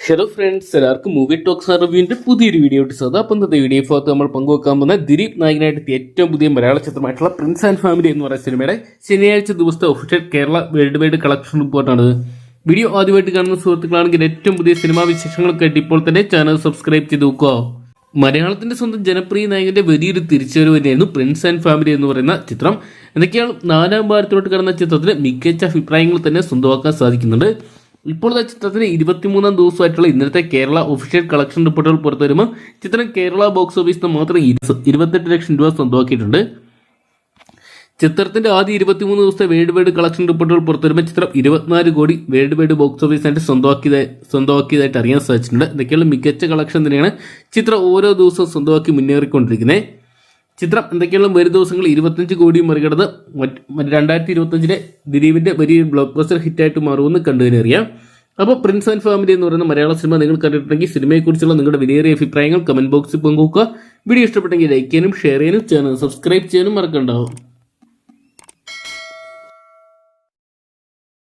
Hello friends എല്ലാവർക്കും movie talks റിവ്യൂവിന്റെ പുതിയൊരു വീഡിയോ ഇട്ടത് അപ്പം ഇന്നത്തെ വീഡിയോ ഭാഗത്ത് നമ്മൾ പങ്കുവെക്കാൻ പോകുന്ന ദിലീപ് നായകനായിട്ട് ഏറ്റവും പുതിയ മലയാള ചിത്രമായിട്ടുള്ള പ്രിൻസ് ആൻഡ് ഫാമിലി എന്ന് പറയുന്ന സിനിമയുടെ ശനിയാഴ്ച ദിവസത്തെ official Kerala world wide collection റിപ്പോർട്ടാണ് വീഡിയോ ആദ്യമായിട്ട് കാണുന്ന സുഹൃത്തുക്കളാണെങ്കിൽ ഏറ്റവും പുതിയ സിനിമാ വിശേഷങ്ങൾക്കായിട്ട് ഇപ്പോൾ തന്നെ ചാനൽ സബ്സ്ക്രൈബ് ചെയ്ത് നോക്കുക. മലയാളത്തിന്റെ സ്വന്തം ജനപ്രിയ നായകന്റെ വലിയൊരു തിരിച്ചുവരവ് തന്നെയായിരുന്നു പ്രിൻസ് ആൻഡ് ഫാമിലി എന്ന് പറയുന്ന ചിത്രം. എന്തൊക്കെയാണ് നാലാം ഭാരത്തിലോട്ട് കടന്ന ചിത്രത്തിന് മികച്ച അഭിപ്രായങ്ങൾ തന്നെ സ്വന്തമാക്കാൻ സാധിക്കുന്നുണ്ട്. ഇപ്പോഴത്തെ ചിത്രത്തിന് ഇരുപത്തിമൂന്നാം ദിവസമായിട്ടുള്ള ഇന്നത്തെ കേരള ഒഫീഷ്യൽ കളക്ഷൻ റിപ്പോർട്ടുകൾ പുറത്തു വരുമ്പോൾ ചിത്രം കേരള ബോക്സ് ഓഫീസിൽ മാത്രം ഇരു- ഇരുപത്തെട്ട് ലക്ഷം രൂപ സ്വന്തമാക്കിയിട്ടുണ്ട്. ചിത്രത്തിന്റെ ആദ്യ ഇരുപത്തിമൂന്ന് ദിവസത്തെ വേൾഡ് വൈഡ് കളക്ഷൻ റിപ്പോർട്ടുകൾ പുറത്തുവരുമ്പോൾ ചിത്രം ഇരുപത്തിനാല് കോടി വേൾഡ് വൈഡ് ബോക്സ് ഓഫീസായിട്ട് സ്വന്തമാക്കിയതായി സ്വന്തമാക്കിയതായിട്ട് അറിയാൻ സാധിച്ചിട്ടുണ്ട്. ഇതൊക്കെയുള്ള മികച്ച കളക്ഷൻ തന്നെയാണ് ചിത്രം ഓരോ ദിവസവും സ്വന്തമാക്കി മുന്നേറിക്കൊണ്ടിരിക്കുന്നത്. ചിത്രം എന്തൊക്കെയുള്ള വരും ദിവസങ്ങൾ ഇരുപത്തഞ്ച് കോടിയും മറികടന്ന് രണ്ടായിരത്തി ഇരുപത്തഞ്ചിലെ ദിലീപിന്റെ വലിയ ബ്ലോക്ക് ബസ്റ്റർ ഹിറ്റായിട്ട് മാറുമെന്ന് കണ്ടു അപ്പോൾ പ്രിൻസ് ആൻഡ് ഫാമിലി എന്ന് പറയുന്ന മലയാള സിനിമ നിങ്ങൾ കണ്ടിട്ടുണ്ടെങ്കിൽ സിനിമയെക്കുറിച്ചുള്ള നിങ്ങളുടെ വിലയേറിയ അഭിപ്രായങ്ങൾ കമന്റ് ബോക്സിൽ പങ്കുവെക്കുക. വീഡിയോ ഇഷ്ടപ്പെട്ടെങ്കിൽ ലൈക്ക് ചെയ്യാനും ഷെയർ ചെയ്യാനും ചാനൽ സബ്സ്ക്രൈബ് ചെയ്യാനും മറക്കണ്ടാവും